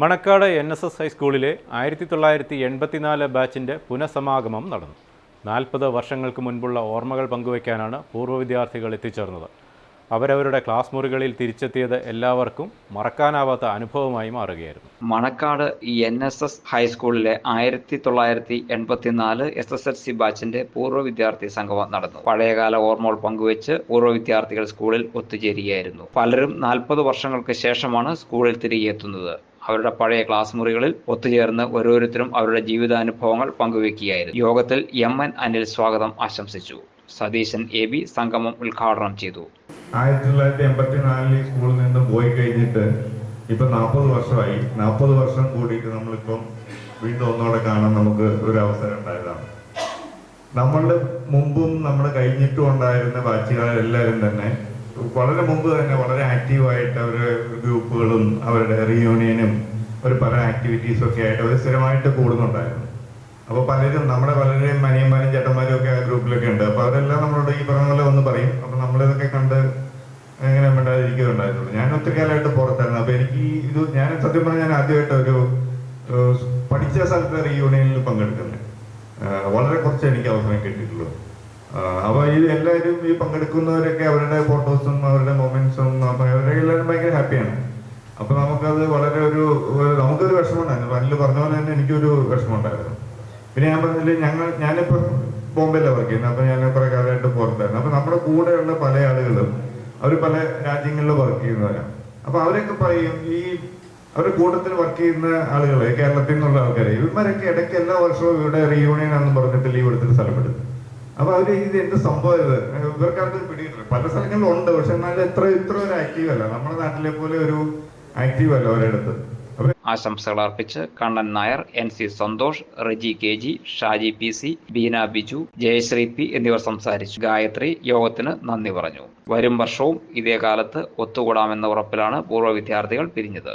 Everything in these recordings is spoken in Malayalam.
മണക്കാട് എൻ എസ് എസ് ഹൈസ്കൂളിലെ ആയിരത്തി തൊള്ളായിരത്തി എൺപത്തിനാല് ബാച്ചിന്റെ പുനഃസമാഗമം നടന്നു. നാൽപ്പത് വർഷങ്ങൾക്ക് മുൻപുള്ള ഓർമ്മകൾ പങ്കുവയ്ക്കാനാണ് പൂർവ വിദ്യാർത്ഥികൾ എത്തിച്ചേർന്നത്. അവരവരുടെ ക്ലാസ് മുറികളിൽ തിരിച്ചെത്തിയത് എല്ലാവർക്കും മറക്കാനാവാത്ത അനുഭവമായി മാറുകയായിരുന്നു. മണക്കാട് എൻ എസ് എസ് ഹൈസ്കൂളിലെ ആയിരത്തി തൊള്ളായിരത്തി എൺപത്തിനാല് എസ് എസ് എൽ സി ബാച്ചിന്റെ പൂർവ വിദ്യാർത്ഥി സംഗമം നടന്നു. പഴയകാല ഓർമ്മകൾ പങ്കുവെച്ച് പൂർവ വിദ്യാർത്ഥികൾ സ്കൂളിൽ ഒത്തുചേരുകയായിരുന്നു. പലരും നാൽപ്പത് വർഷങ്ങൾക്ക് ശേഷമാണ് സ്കൂളിൽ തിരികെ എത്തുന്നത്. അവരുടെ പഴയ ക്ലാസ് മുറികളിൽ ഒത്തുചേർന്ന് ഓരോരുത്തരും അവരുടെ ജീവിതാനുഭവങ്ങൾ പങ്കുവെക്കുകയായിരുന്നു. യോഗത്തിൽ എം എൻ അനിൽ സ്വാഗതം ആശംസിച്ചു. സതീശൻ എ ബി സംഗമം ഉദ്ഘാടനം ചെയ്തു. ആയിരത്തി തൊള്ളായിരത്തി എൺപത്തിനാലിൽ സ്കൂളിൽ നിന്ന് പോയി കഴിഞ്ഞിട്ട് ഇപ്പൊ നാൽപ്പത് വർഷമായി. നാൽപ്പത് വർഷം കൂടിയിട്ട് നമ്മളിപ്പം വീണ്ടും ഒന്നോടെ കാണാൻ നമുക്ക് ഒരു അവസരം ഉണ്ടായതാണ്. നമ്മളുടെ മുമ്പും നമ്മൾ കഴിഞ്ഞിട്ടും ഉണ്ടായിരുന്ന ബാച്ചുകാരെല്ലാവരും തന്നെ വളരെ മുമ്പ് തന്നെ വളരെ ആക്റ്റീവായിട്ട് അവർ ഗ്രൂപ്പുകളും അവരുടെ റിയൂണിയനും ഒരു പല ആക്ടിവിറ്റീസും ഒക്കെ ആയിട്ട് അവർ സ്ഥിരമായിട്ട് കൂടുന്നുണ്ടായിരുന്നു. അപ്പോൾ പലരും നമ്മുടെ പലരെയും മനിയന്മാരും ചേട്ടന്മാരും ഒക്കെ ആ ഗ്രൂപ്പിലൊക്കെ ഉണ്ട്. അപ്പോൾ അവരെല്ലാം നമ്മളോട് ഈ പറഞ്ഞ പോലെ ഒന്ന് പറയും. അപ്പൊ നമ്മളിതൊക്കെ കണ്ട് എങ്ങനെ മിണ്ടാതിരിക്കുന്നുണ്ടായിരുന്നുള്ളൂ ഞാൻ ഒത്തിരി കാലമായിട്ട് പുറത്തായിരുന്നു. അപ്പൊ എനിക്ക് ഇത് ഞാൻ സത്യം പറഞ്ഞാൽ ഞാൻ ആദ്യമായിട്ട് ഒരു പഠിച്ച സ്ഥലത്തെ റീയൂണിയനിൽ പങ്കെടുക്കുന്നത്. വളരെ കുറച്ച് എനിക്ക് അവസരം കിട്ടിയിട്ടുള്ളൂ അപ്പൊ ഈ എല്ലാവരും ഈ പങ്കെടുക്കുന്നവരൊക്കെ അവരുടെ ഫോട്ടോസും അവരുടെ മൊമെന്റ്സും അവരെ എല്ലാവരും ഭയങ്കര ഹാപ്പിയാണ് അപ്പൊ നമുക്കത് വളരെ ഒരു നമുക്കൊരു വിഷമമുണ്ടായിരുന്നു. അനിൽ പറഞ്ഞ പോലെ തന്നെ എനിക്കൊരു വിഷമമുണ്ടായിരുന്നു. പിന്നെ ഞാൻ പറഞ്ഞില്ലേ ഞങ്ങൾ ഞാനിപ്പോ ബോംബെയിലാണ് വർക്ക് ചെയ്യുന്നത്. അപ്പൊ ഞാൻ കുറെ കാലമായിട്ട് പുറത്തായിരുന്നു അപ്പൊ നമ്മുടെ കൂടെയുള്ള പല ആളുകളും അവർ പല രാജ്യങ്ങളിൽ വർക്ക് ചെയ്യുന്നവരാണ് അപ്പൊ അവരൊക്കെ പറയും ഈ അവരുടെ കൂട്ടത്തിൽ വർക്ക് ചെയ്യുന്ന ആളുകൾ കേരളത്തിൽ നിന്നുള്ള ആൾക്കാരെ ഇവന്മാരൊക്കെ ഇടയ്ക്ക് എല്ലാ വർഷവും ഇവിടെ റീയൂണിയൻ ആണെന്ന് പറഞ്ഞിട്ട് ലീവ് എടുത്തിട്ട് സ്ഥലപ്പെടും അപ്പൊ അവർ ഇത് എന്ത് സംഭവം ഇത്? ഇവർക്കത് പിടിയിട്ടില്ല പല സ്ഥലങ്ങളിലും ഉണ്ട് പക്ഷെ എന്നാലും എത്ര ഇത്ര ഒരു ആക്റ്റീവ് അല്ല. നമ്മുടെ നാട്ടിലെ പോലെ ഒരു ആക്റ്റീവ് അല്ല ഒരിടത്ത്. ആശംസകൾ അർപ്പിച്ച് Kannan Nair N C Santhosh Reji K G Shaji P C Beena Biju Jayashree P എന്നിവർ സംസാരിച്ചു. ഗായത്രി യോഗത്തിന് നന്ദി പറഞ്ഞു. വരും വർഷവും ഇതേ കാലത്ത് ഒത്തുകൂടാമെന്ന ഉറപ്പിലാണ് പൂർവ വിദ്യാർത്ഥികൾ പിരിഞ്ഞത്.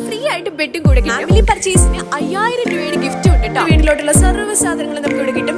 ആയിട്ട് ബെഡും കൂടെ ഫാമിലി പർച്ചേസിന് അയ്യായിരം രൂപയുടെ ഗിഫ്റ്റ് ഉണ്ട് വീട്ടിലോട്ടുള്ള സർവ സാധനങ്ങളും നമുക്ക് ഇവിടെ കിട്ടും.